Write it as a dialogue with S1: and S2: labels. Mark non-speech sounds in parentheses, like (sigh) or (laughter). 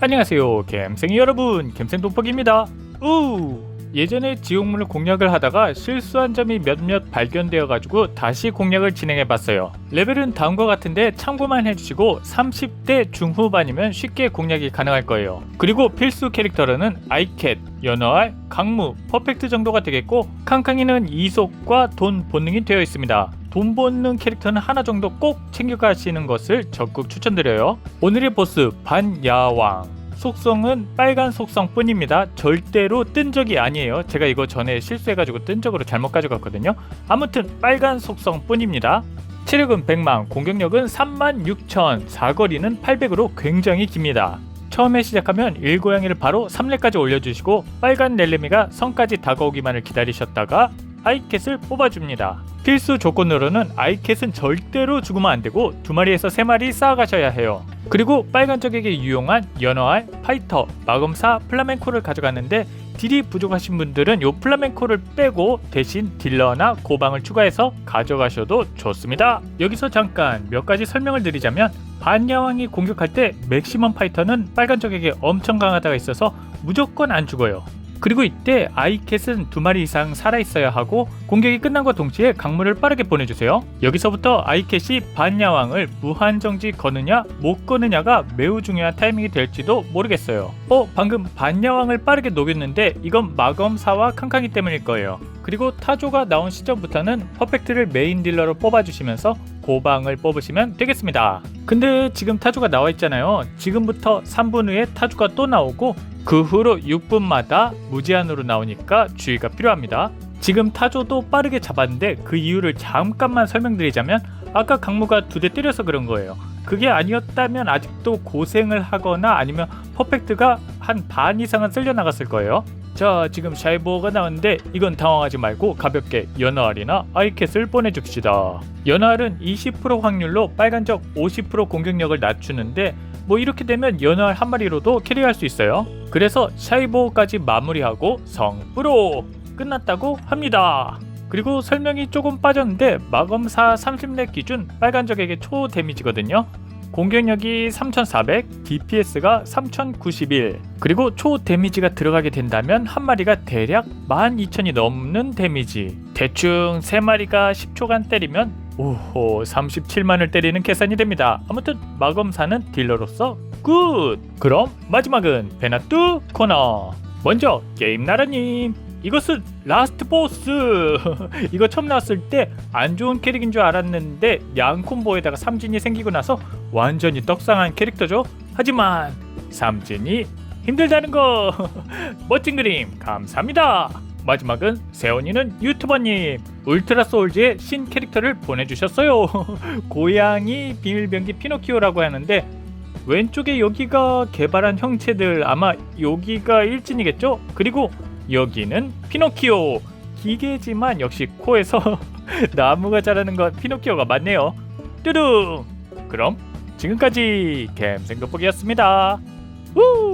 S1: 안녕하세요 갬생이 여러분. 갬생돈퍽입니다. 우! 예전에 지옥문을 공략을 하다가 실수한 점이 몇몇 발견되어 가지고 다시 공략을 진행해 봤어요. 레벨은 다음과 같은데 참고만 해주시고 30대 중후반이면 쉽게 공략이 가능할 거예요. 그리고 필수 캐릭터로는 아이캣, 연어알, 강무, 퍼펙트 정도가 되겠고 칸칸이는 이속과 돈 본능이 되어 있습니다 돈 본능 캐릭터는 하나 정도 꼭 챙겨가시는 것을 적극 추천드려요. 오늘의 보스 반야왕. 속성은 빨간 속성뿐입니다. 절대로 뜬 적이 아니에요. 제가 이거 전에 실수해가지고 뜬 적으로 잘못 가져갔거든요. 아무튼 빨간 속성뿐입니다. 체력은 100만, 공격력은 3만 6천, 사거리는 800으로 굉장히 깁니다. 처음에 시작하면 일고양이를 바로 3렙까지 올려주시고 빨간 넬레미가 성까지 다가오기만을 기다리셨다가 아이캣을 뽑아줍니다. 필수 조건으로는 아이캣은 절대로 죽으면 안 되고 두 마리에서 세 마리 쌓아가셔야 해요. 그리고 빨간 적에게 유용한 연어알, 파이터, 마검사, 플라멘코를 가져갔는데 딜이 부족하신 분들은 요 플라멘코를 빼고 대신 딜러나 고방을 추가해서 가져가셔도 좋습니다. 여기서 잠깐 몇 가지 설명을 드리자면 반야왕이 공격할 때 맥시멈 파이터는 빨간 적에게 엄청 강하다가 있어서 무조건 안 죽어요. 그리고 이때 아이캣은 두 마리 이상 살아있어야 하고 공격이 끝난과 동시에 강물을 빠르게 보내주세요. 여기서부터 아이캣이 반야왕을 무한정지 거느냐 못 거느냐가 매우 중요한 타이밍이 될지도 모르겠어요. 어 방금 반야왕을 빠르게 녹였는데 이건 마검사와 칸칸이 때문일 거예요. 그리고 타조가 나온 시점부터는 퍼펙트를 메인 딜러로 뽑아주시면서 고방을 뽑으시면 되겠습니다. 근데 지금 타조가 나와 있잖아요. 지금부터 3분 후에 타조가 또 나오고 그 후로 6분마다 무제한으로 나오니까 주의가 필요합니다. 지금 타조도 빠르게 잡았는데 그 이유를 잠깐만 설명드리자면 아까 강무가 두 대 때려서 그런 거예요. 그게 아니었다면 아직도 고생을 하거나 아니면 퍼펙트가 한 반 이상은 쓸려 나갔을 거예요. 자 지금 샤이보어가 나왔는데 이건 당황하지 말고 가볍게 연어알이나 아이캣을 보내줍시다. 연어알은 20% 확률로 빨간적 50% 공격력을 낮추는데 뭐 이렇게 되면 연어알 한 마리로도 캐리할 수 있어요. 그래서 샤이보어까지 마무리하고 성부로 끝났다고 합니다. 그리고 설명이 조금 빠졌는데 마검사 30렙 기준 빨간적에게 초 데미지거든요. 공격력이 3400, DPS가 3091, 그리고 초 데미지가 들어가게 된다면 한 마리가 대략 12000이 넘는 데미지. 대충 3마리가 10초간 때리면 오호 37만을 때리는 계산이 됩니다. 아무튼 마검사는 딜러로서 굿! 그럼 마지막은 베나뚜 코너. 먼저 게임 나라님. 이것은 라스트 보스. (laughs) 이거 처음 나왔을 때 안 좋은 캐릭인 줄 알았는데 양콤보에다가 삼진이 생기고 나서 완전히 떡상한 캐릭터죠. 하지만 삼진이 힘들다는 거 (laughs) 멋진 그림 감사합니다. 마지막은 세원이는 유튜버님 울트라 소울즈의 신 캐릭터를 보내주셨어요. (laughs) 고양이 비밀병기 피노키오라고 하는데 왼쪽에 여기가 개발한 형체들 아마 여기가 일진이겠죠? 그리고 여기는 피노키오 기계지만 역시 코에서 (laughs) 나무가 자라는 건 피노키오가 맞네요. 뚜둥. 그럼 지금까지 갬생돋보기였습니다. 우!